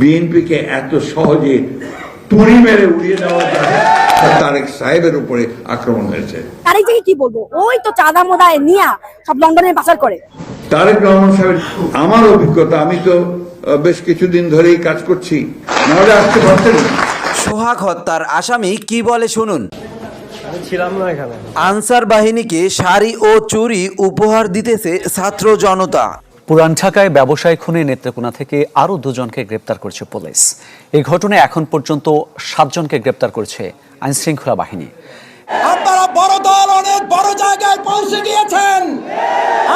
বিএনপিকে এত সহজে তুড়ি মেরে উড়িয়ে দেওয়া যায়। তারেক সাহেবের উপরে আক্রমণ হয়েছে। আর জায়গায় কি বলব? ওই তো চাঁদা মোদায় নিয়া সব লন্ডনে পাচার করে। তারেক রহমান সাহেব আমার অভিজ্ঞতা আমি তো বেশ কিছুদিন ধরেই কাজ করছি। নাহলে আসতে পারতেন। সোহাগ হত্যার আসামি কি বলে শুনুন? ছিলাম না এখানে। আনসার বাহিনীকে শাড়ি ও চুরি উপহার দিতেছে ছাত্র জনতা। পুরান ঢাকায় ব্যবসায়ী খুনে নেত্রকোনা থেকে আরও দুজনকে গ্রেপ্তার করেছে পুলিশ। এই ঘটনায় এখন পর্যন্ত সাতজনকে গ্রেপ্তার করেছে আইনশৃঙ্খলা বাহিনী। আপনারা বড় দল, অনেক বড় জায়গায় পৌঁছে গিয়েছেন।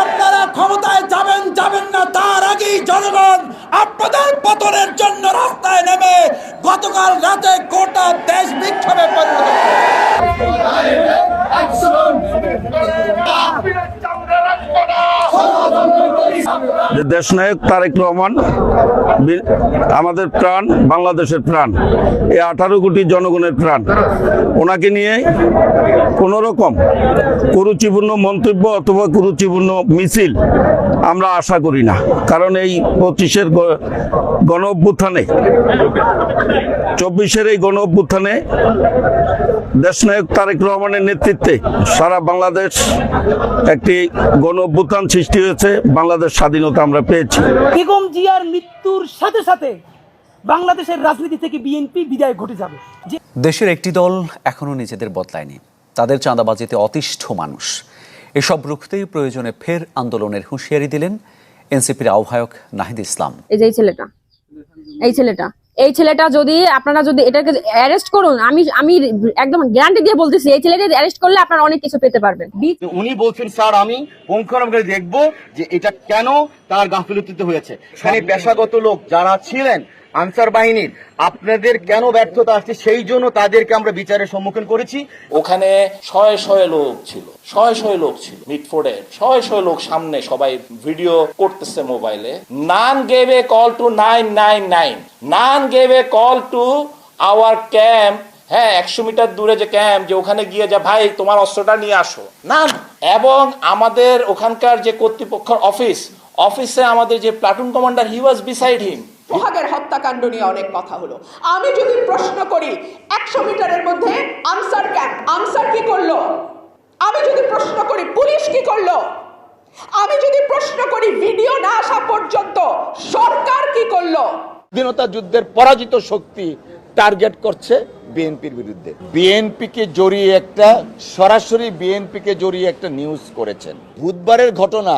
আপনারা ক্ষমতায় যাবেন যাবেন না, তার আগেই জনগণ আপনাদের পতনের জন্য রাস্তায় নেমে গতকাল রাতে গোটা দেশ বিক্ষোভে পরিণত করেছে। যে দেশ দেশনায়ক তারেক রহমান আমাদের প্রাণ, বাংলাদেশের প্রাণ, এই আঠারো কোটি জনগণের প্রাণ। ওনাকে নিয়ে কোনো রকম কুরুচিপূর্ণ মন্তব্য অথবা কুরুচিপূর্ণ মিছিল আমরা আশা করি না। কারণ এই পঁচিশের গণ অভ্যুত্থানে চব্বিশের এই গণ অভ্যুত্থানে দেশনায়ক তারেক রহমানের নেতৃত্বে সারা বাংলাদেশ একটি গণ অভ্যুত্থান সৃষ্টি হয়েছে বাংলাদেশ স্বাধীনতা আমরা পেয়েছি। বেগম জিয়ার মৃত্যুর সাথে সাথে বাংলাদেশের রাজনীতি থেকে বিএনপি বিদায় ঘটে যাবে। দেশের একটি দল এখনও নিজেদের বদলায়নি। তাদের চাঁদাবাজিতে অতিষ্ঠ মানুষ। এসব রুখতেই প্রয়োজনে ফের আন্দোলনের হুঁশিয়ারি দিলেন এনসিপির আহ্বায়ক নাহিদ ইসলাম। এই যে এই ছেলেটা এই ছেলেটা এই ছেলেটা যদি আপনারা যদি এটাকে অ্যারেস্ট করুন আমি আমি একদম গ্যারান্টি দিয়ে বলতেছি এই ছেলেকে অ্যারেস্ট করলে আপনারা অনেক কিছু পেতে পারবেন। উনি বলছেন স্যার আমি পুঙ্খানুপুঙ্খ দেখব যে এটা কেন তার গাফিলতিতে হয়েছে। এখানে পেশাগত লোক যারা ছিলেন আনসার বাহিনীর আপনাদের কেন ব্যর্থতা আসছে সেই জন্য তাদেরকে আমরা বিচারের সম্মুখীন করেছি। ওখানে শয়ে শয়ে লোক ছিল শয়ে শয়ে লোক ছিল মিটফোর্ডের শয়ে শয়ে লোক সামনে সবাই ভিডিও করতেছে মোবাইলে। None gave a call to nine nine nine none gave a call to our camp হ্যাঁ একশো মিটার দূরে যে ক্যাম্প যে ওখানে গিয়ে যা ভাই তোমার অস্ত্রটা নিয়ে আসো। না না। এবং আমাদের ওখানকার যে কর্তৃপক্ষের অফিস অফিসে আমাদের যে platoon commander he was beside him সোহাগের হত্যাকাণ্ড নিয়ে অনেক কথা হলো। আমি যদি প্রশ্ন করি একশো মিটারের মধ্যে আনসার ক্যাম্প আনসার কি করল? আমি যদি প্রশ্ন করি পুলিশ কি করল? আমি যদি প্রশ্ন করি ভিডিও না আসা পর্যন্ত সরকার কি করল? স্বাধীনতা যুদ্ধের পরাজিত শক্তি টার্গেট করছে বিএনপির বিরুদ্ধে। বিএনপিকে জড়িয়ে একটা, সরাসরি বিএনপিকে জড়িয়ে একটা নিউজ করেছেন। বুধবারের ঘটনা,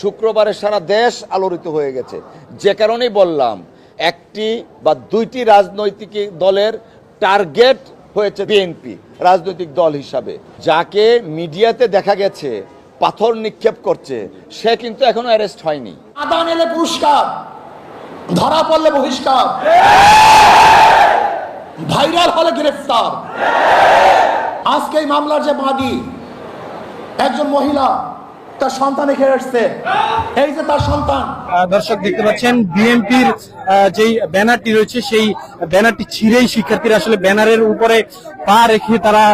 শুক্রবারে সারা দেশ আলোড়িত হয়ে গেছে। যে কারণেই বললাম, একটি বা দুইটি রাজনৈতিক দলের টার্গেট হয়েছে বিএনপি রাজনৈতিক দল হিসাবে। যাকে মিডিয়াতে দেখা গেছে, পাথর নিক্ষেপ করছে, সে কিন্তু এখনও অ্যারেস্ট হয়নি। আদান এলে পুরস্কার, ধরা পড়লে বহিষ্কার। ভাইরাল হলে গ্রেফতার। আজকে এই মামলার যে বাদী একজন মহিলা তার সন্তান আসছে। এই যে তার সন্তান। দর্শক দেখতে পাচ্ছেন বিএনপির যেই ব্যানারটি রয়েছে সেই ব্যানারটি ছিঁড়েই শিক্ষার্থীরা আসলে ব্যানারের উপরে পা রেখে তারা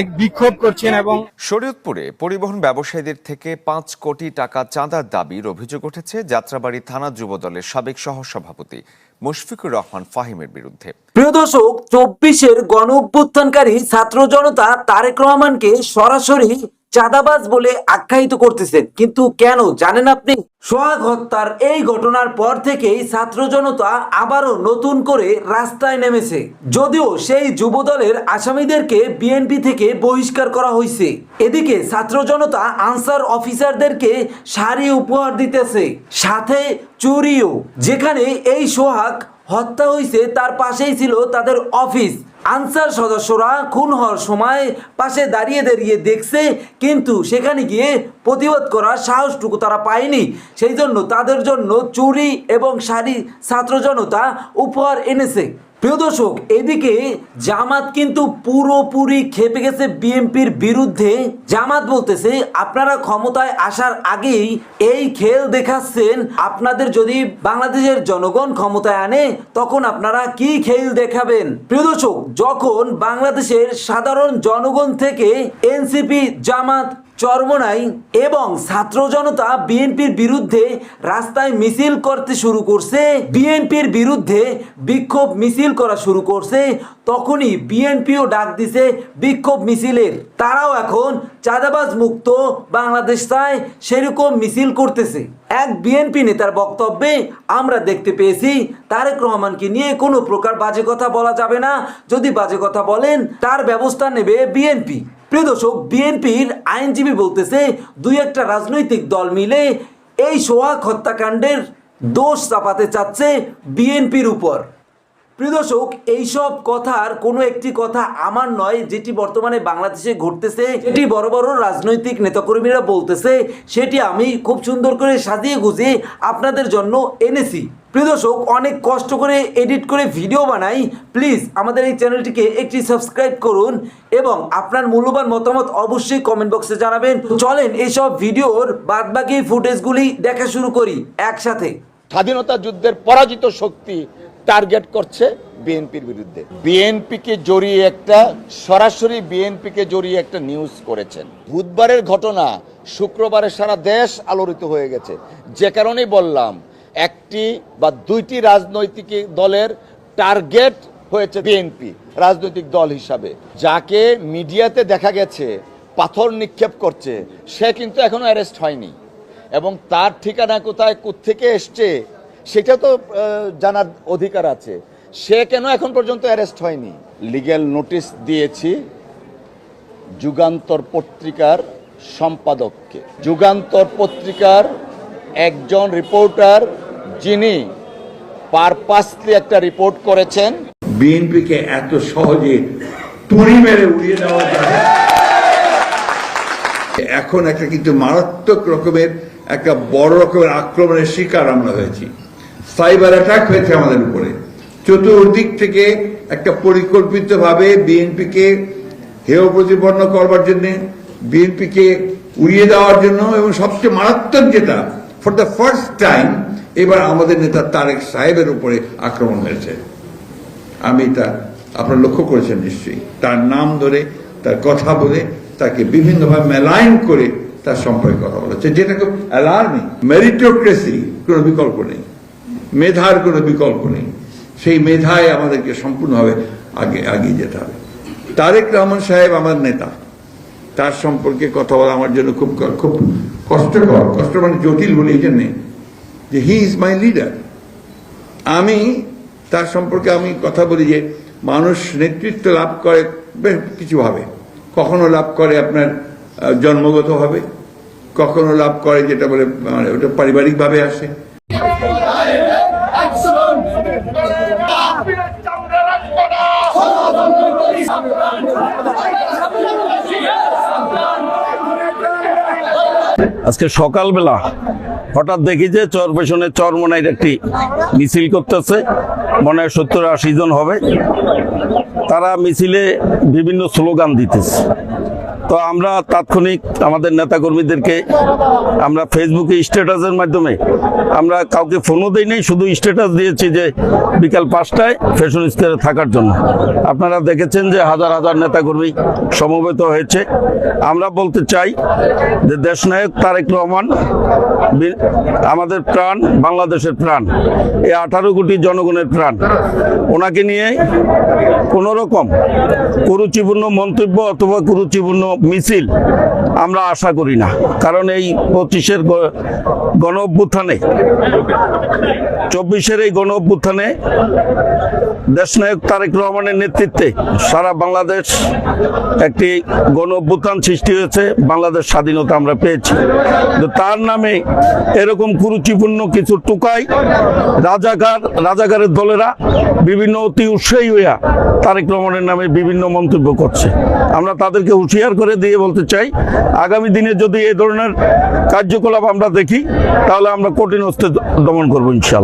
এক বিক্ষোভ করছেন এবং শরীয়তপুরে পরিবহন ব্যবসায়ীদের থেকে পাঁচ কোটি টাকা চাঁদার দাবির অভিযোগ উঠেছে যাত্রাবাড়ি থানা যুবদলের সাবেক সহসভাপতি মুশফিকুর রহমান ফাহিমের বিরুদ্ধে। প্রিয় দর্শক চব্বিশের গণ অভ্যুত্থানকারী ছাত্র জনতা তারেক রহমানকে সরাসরি চাঁদাবাজ বলে আখ্যায়িত করতেছেন। কিন্তু কেন? জানেন আপনি? সোহাগ হত্যার এই ঘটনার পর থেকেই ছাত্র জনতা আবারও নতুন করে রাস্তায় নেমেছে। যদিও সেই যুবদলের আসামিদেরকে বিএনপি থেকে বহিষ্কার করা হয়েছে। এদিকে ছাত্র জনতা আনসার অফিসারদেরকে শাড়ি উপহার দিতেছে। সাথে চুরিও। যেখানে এই সোহাগ হত্যা হয়েছে তার পাশেই ছিল তাদের অফিস। আনসার সদস্যরা খুন হওয়ার সময় পাশে দাঁড়িয়ে দাঁড়িয়ে দেখছে, কিন্তু সেখানে গিয়ে প্রতিবাদ করার সাহসটুকু তারা পায়নি। সেই জন্য তাদের জন্য চুরি এবং শাড়ি ছাত্র জনতা উপহার এনেছে। প্রিয় দর্শক, এদিকে জামাত কিন্তু পুরোপুরি খেপে গেছে বিএনপির বিরুদ্ধে। জামাত বলতেছে, আপনারা ক্ষমতায় আসার আগেই এই খেল দেখাচ্ছেন। আপনাদের যদি বাংলাদেশের জনগণ ক্ষমতায় আনে, তখন আপনারা কি খেল দেখাবেন? প্রিয় দর্শক, যখন বাংলাদেশের সাধারণ জনগণ থেকে এনসিপি জামাত চরমনাই এবং ছাত্র জনতা বিএনপির বিরুদ্ধে রাস্তায় মিছিল করতে শুরু করছে। বিএনপির বিরুদ্ধে বিক্ষোভ মিছিল করা শুরু করছে। তখনই বিএনপিও ডাক দিছে বিক্ষোভ মিছিলের। তারাও এখন চাঁদাবাজ মুক্ত বাংলাদেশ চায়, সেরকম মিছিল করতেছে। এক বিএনপি নেতার বক্তব্যে আমরা দেখতে পেয়েছি, তারেক রহমানকে নিয়ে কোনো প্রকার বাজে কথা বলা যাবে না। যদি বাজে কথা বলেন, তার ব্যবস্থা নেবে বিএনপি। প্রিয় দর্শক, বিএনপির আইনজীবী বলতেছে, দুই একটা রাজনৈতিক দল মিলে এই সোহাগ হত্যাকাণ্ডের দোষ চাপাতে চাচ্ছে বিএনপির উপর। প্রিয় দর্শক, এইসব কথার কোনো একটি কথা আমার নয়, যেটি বর্তমানে বাংলাদেশে ঘটতেছে, যেটি বড় বড় রাজনৈতিক নেতাকর্মীরা বলতেছে, সেটি আমি খুব সুন্দর করে সাজিয়ে গুজিয়ে আপনাদের জন্য এনেছি। প্রিয় দর্শক, অনেক কষ্ট করে এডিট করে ভিডিও বানাই। প্লিজ, আমাদের এই চ্যানেলটিকে একটি সাবস্ক্রাইব করুন এবং আপনার মূল্যবান মতামত অবশ্যই কমেন্ট বক্সে জানাবেন। চলেন এইসব ভিডিওর বাদবাকি ফুটেজগুলি দেখা শুরু করি একসাথে। স্বাধীনতা যুদ্ধের পরাজিত শক্তি টার্গেট করছে বিএনপির বিরুদ্ধে। বিএনপিকে জড়িয়ে একটা, সরাসরি বিএনপিকে জড়িয়ে একটা নিউজ করেছেন। বুধবারের ঘটনা, শুক্রবারে সারা দেশ আলোড়িত হয়ে গেছে। যে কারণেই বললাম, একটি বা দুইটি রাজনৈতিক দলের টার্গেট হয়েছে বিএনপি রাজনৈতিক দল হিসাবে। যাকে মিডিয়াতে দেখা গেছে, পাথর নিক্ষেপ করছে, সে কিন্তু এখনও অ্যারেস্ট হয়নি। এবং তার ঠিকানা কোথায় থেকে এসছে সেটা তো জানার অধিকার আছে। সে কেন এখন পর্যন্ত অ্যারেস্ট হয়নি? লিগ্যাল নোটিশ দিয়েছি যুগান্তর পত্রিকার সম্পাদককে। যুগান্তর পত্রিকার একজন রিপোর্টার যিনি পারপাসলি একটা রিপোর্ট করেছেন। বিএনপিকে এত সহজে তুড়ি মেরে উড়িয়ে দেওয়া যায় এখন একটা কিন্তু মারাত্মক রকমের, একটা বড় রকমের আক্রমণের শিকার আমরা হয়েছি। সাইবার অ্যাটাক হয়েছে আমাদের উপরে। চতুর্দিক থেকে একটা পরিকল্পিতভাবে বিএনপিকে হেয় প্রতিপন্ন করবার জন্য, বিএনপিকে উড়িয়ে দেওয়ার জন্য এবং সবচেয়ে মারাত্মক যেটা ফর দ্য ফার্স্ট টাইম এবার আমাদের নেতা তারেক সাহেবের উপরে আক্রমণ হয়েছে। আমি তা আপনারা লক্ষ্য করেছেন নিশ্চয়ই। তার নাম ধরে, তার কথা বলে, তাকে বিভিন্নভাবে মেলাইন করে তার সম্পর্কে কথা বলা হচ্ছে যেটা খুব অ্যালার্মিং মেরিটোক্রেসি কোনো বিকল্প নেই। মেধার কোনো বিকল্প নেই। সেই মেধায় আমাদেরকে সম্পূর্ণভাবে আগে এগিয়ে যেতে হবে। তারেক রহমান সাহেব আমার নেতা। তার সম্পর্কে কথা বলা আমার জন্য খুব খুব কষ্টকর, কষ্ট মানে জটিল বলে এই জন্যে যে হি ইজ মাই লিডার আমি তার সম্পর্কে আমি কথা বলি যে মানুষ নেতৃত্ব লাভ করে বেশ কিছুভাবে কখনো লাভ করে আপনার জন্মগতভাবে কখনো লাভ করে যেটা বলে মানে ওটা পারিবারিকভাবে আসে। আজকে সকালবেলা হঠাৎ দেখি যে চর পেছনে চরমনাইর একটি মিছিল করতেছে। মনে হয় সত্তর আশি জন হবে। তারা মিছিলে বিভিন্ন স্লোগান দিতেছে। তো আমরা তাৎক্ষণিক আমাদের নেতাকর্মীদেরকে আমরা ফেসবুকে স্ট্যাটাসের মাধ্যমে আমরা কাউকে ফোনও দিই নাই শুধু স্ট্যাটাস দিয়েছি যে বিকাল পাঁচটায় ফ্যাশন স্কোয়ারে থাকার জন্য। আপনারা দেখেছেন যে হাজার হাজার নেতাকর্মী সমবেত হয়েছে। আমরা বলতে চাই যে দেশনায়ক তারেক রহমান আমাদের প্রাণ, বাংলাদেশের প্রাণ, এই আঠারো কোটি জনগণের প্রাণ। ওনাকে নিয়ে কোনোরকম কুরুচিপূর্ণ মন্তব্য অথবা কুরুচিপূর্ণ মিছিল আমরা আশা করি না। কারণ এই পঁচিশের গণ অভ্যুত্থানে চব্বিশের এই গণ অভ্যুত্থানে দেশনায়ক তারেক রহমানের নেতৃত্বে সারা বাংলাদেশ একটি গণ অভ্যুত্থান সৃষ্টি হয়েছে, বাংলাদেশ স্বাধীনতা আমরা পেয়েছি। তার নামে এরকম কুরুচিপূর্ণ কিছু টুকাই রাজাকার রাজাকারের দলেরা বিভিন্ন অতি উৎসাহী হইয়া তারেক রহমানের নামে বিভিন্ন মন্তব্য করছে। আমরা তাদেরকে হুঁশিয়ার করে দিয়ে বলতে চাই আগামী দিনে যদি এই ধরনের কার্যকলাপ আমরা দেখি, তাহলে আমরা কঠিন হস্তে দমন করব ইনশাল্লাহ।